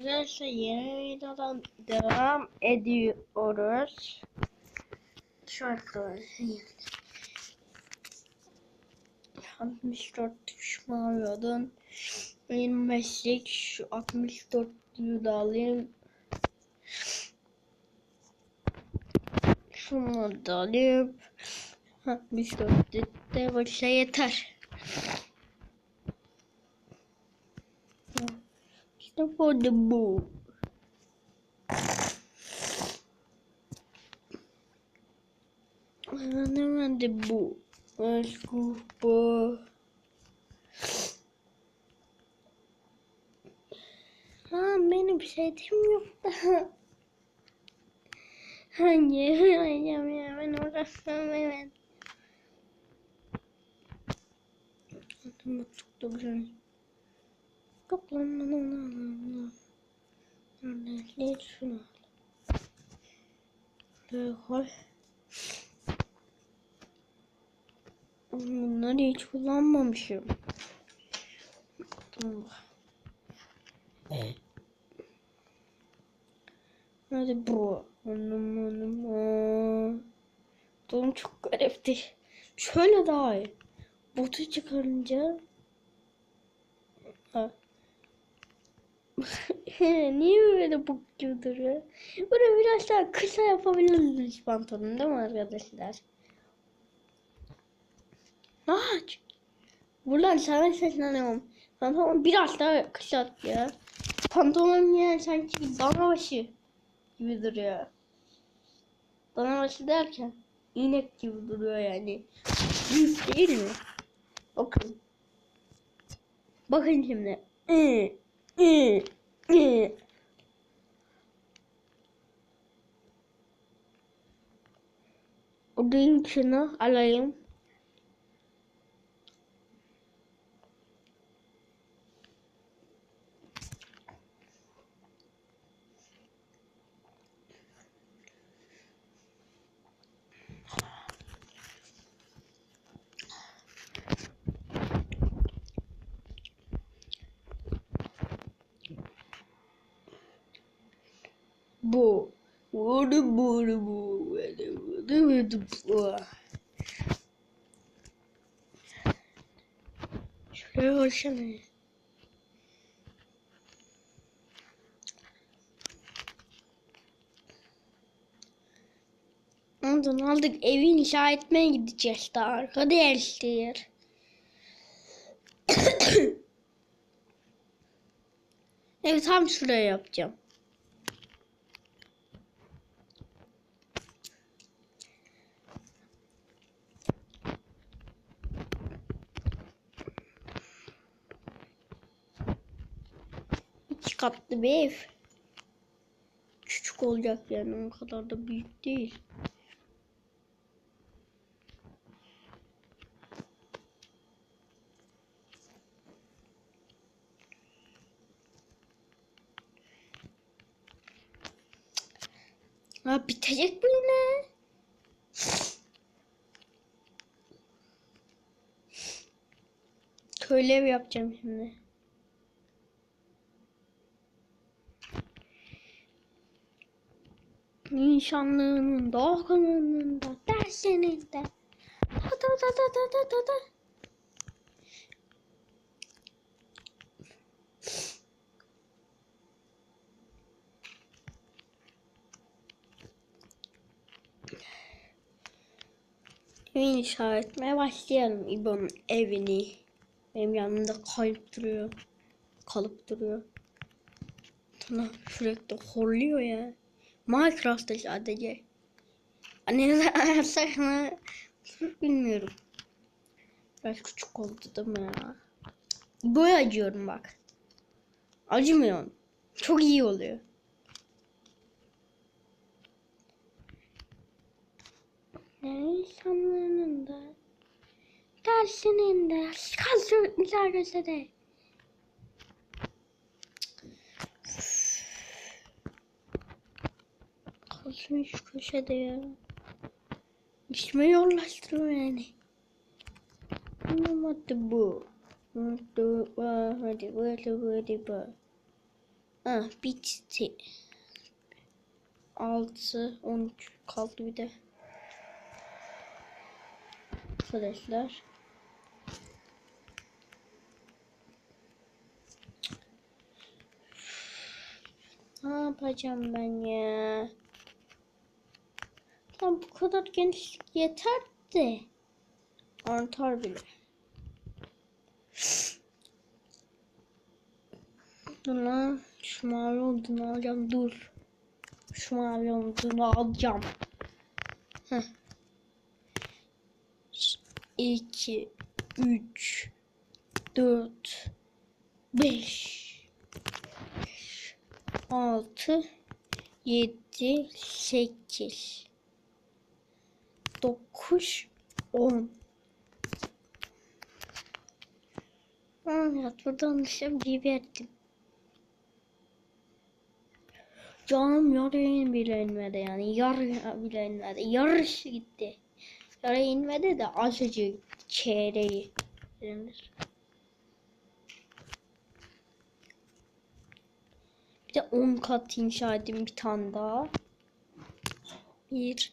Arkadaşlar yeni videodan devam ediyoruz. Şu arkadaşlar 64 düşman arıyordun. Benim meslek şu 64 da alayım. Şunu da alayım. 64 de başa yeter. Bu da bu. Hemen de bu. Aşkı bu. Ha benim şeyim yok da. Hangi? Hayır ya ben uğraşmam evet. Güzel. Yok lan lan lan lan lan. Nerede? Şunu al. Böyle koy. Bunları hiç kullanmamışım. Tamam. Hadi bu. Anam anam. Durum çok garipti. Şöyle daha iyi. Botu çıkarınca ha. Niye böyle bok gibi duruyor? Bunu biraz daha kısa yapabiliriz pantolon değil mi arkadaşlar? Aç. Buradan sana sesleniyorum. Pantolon biraz daha kısa ya. Pantolon yani sanki dana başı gibi duruyor. Dana başı derken inek gibi duruyor yani. Büyük değil mi? Bakın. Bakın şimdi. Ee, O değil şunu alayım. Bu. Vurdu vurdu bu. Vurdu vurdu bu. Şuraya baksana. Ondan aldık evi inşa etmeye gideceğiz daha arkadaşlar. evet tam şuraya yapacağım. Katlı bir ev. Küçük olacak yani o kadar da büyük değil. Ha bitecek mi yine? Köylü ev yapacağım şimdi. Nişanlının doğumunda derslerinde. Da da da da da da da da. İnşa etmeye başlayalım İbo'nun evini. Benim yanımda kayıp duruyor. Kalıp duruyor. Tamam sürekli horluyor ya. Minecraft'ta sadece. Annene ayarsak mı? Bilmiyorum. Biraz küçük oldu değil mi ya? Boy acıyorum bak. Acımıyorum. Çok iyi oluyor. İnsanların da dersinin de kalsın müsaadesi de. Kalsın şu köşede ya. İşime yollaştırma yani. Hadi bu. Hadi. Hadi. Hadi. Hadi bu. Ha bitti. 6 13 kaldı bir de. Arkadaşlar. Ne yapacağım ben ya? Tam bu kadar genişlik yeter de. Artar bile. Dur lan. Şu mavi olduğunu alacağım. Dur. Şu mavi olduğunu alacağım. Heh. 2 3 4 5 6 7 8 9 10 Evet buradan dışarı bir verdim. Canım yarıya bile inmedi yani. Yarıya bile inmedi. Yarısı gitti. Yarıya inmedi de azıcık çeyreği. denir. Bir de 10 kat inşa edeyim bir tane daha. 1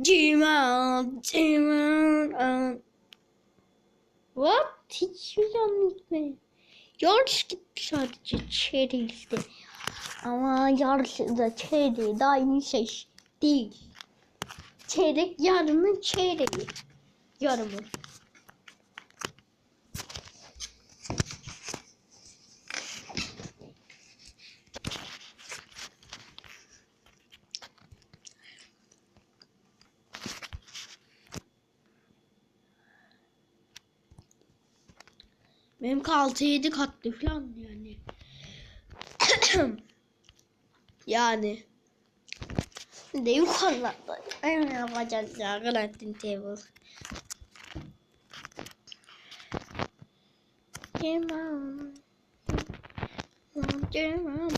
Cimal, Cimal. What? Hiçbir zaman gitmedi. Yarış gitti sadece çeyreği Ama yarısı da çeyreği de aynı şey değil. Çeyrek yarımın çeyreği. Yarımı. Benim 6-7 katlı falan yani. yani. De yukarılarda. Ne yapacağız ya Grantin Table. Cemam. Cemam.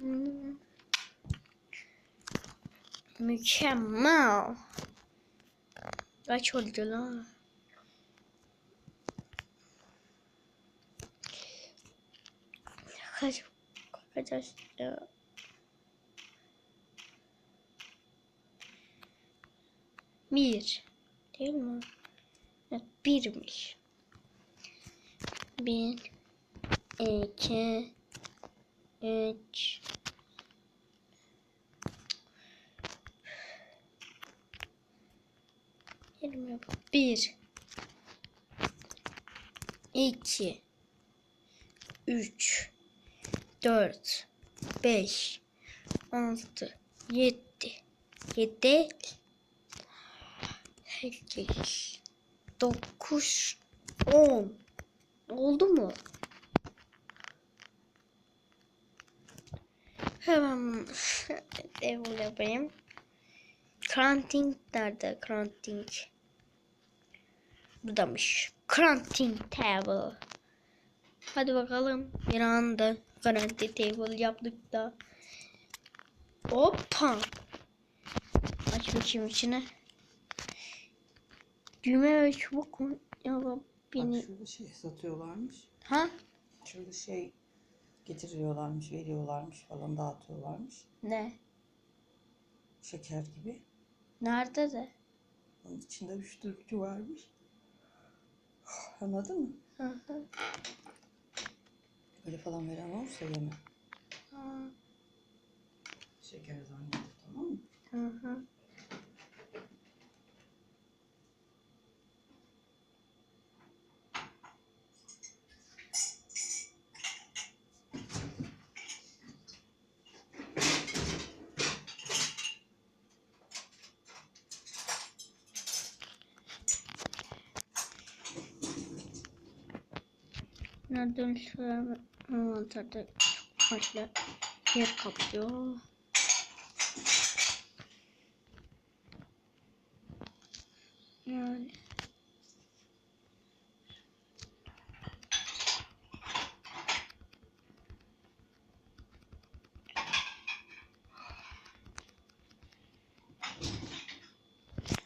Mükemmel. Kaç oldu lan? Kaç bakacağız ya. Bir. Değil mi? Evet, birmiş. Bir. iki, Üç. Yirmi. Bir. iki, Üç. 4 5 6 7 7 8 9 10 oldu mu? Hemen devam yapayım. Crunting nerede? Crunting. Buradamış. Crunting table. Hadi bakalım. Bir anda garanti table yaptık da. Hoppa. Aç bakayım içine. Düğme ve çubuk mu? Ya beni. Bak şurada şey satıyorlarmış. Ha? Şurada şey getiriyorlarmış, veriyorlarmış falan dağıtıyorlarmış. Ne? Şeker gibi. Nerede de? Onun içinde uyuşturucu varmış. Anladın mı? Hı hı. Böyle falan veren olursa yeme. Şeker zannedip tamam mı? Hı hı. Nereden şöyle çok fazla yer kaplıyor. Yani.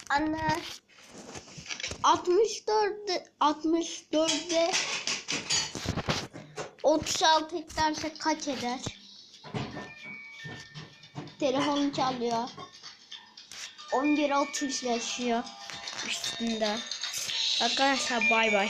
Anne. 64'de 64'de 36 eklerse kaç eder? Telefonu çalıyor. 11.30 yaşıyor üstünde. Arkadaşlar bay bay.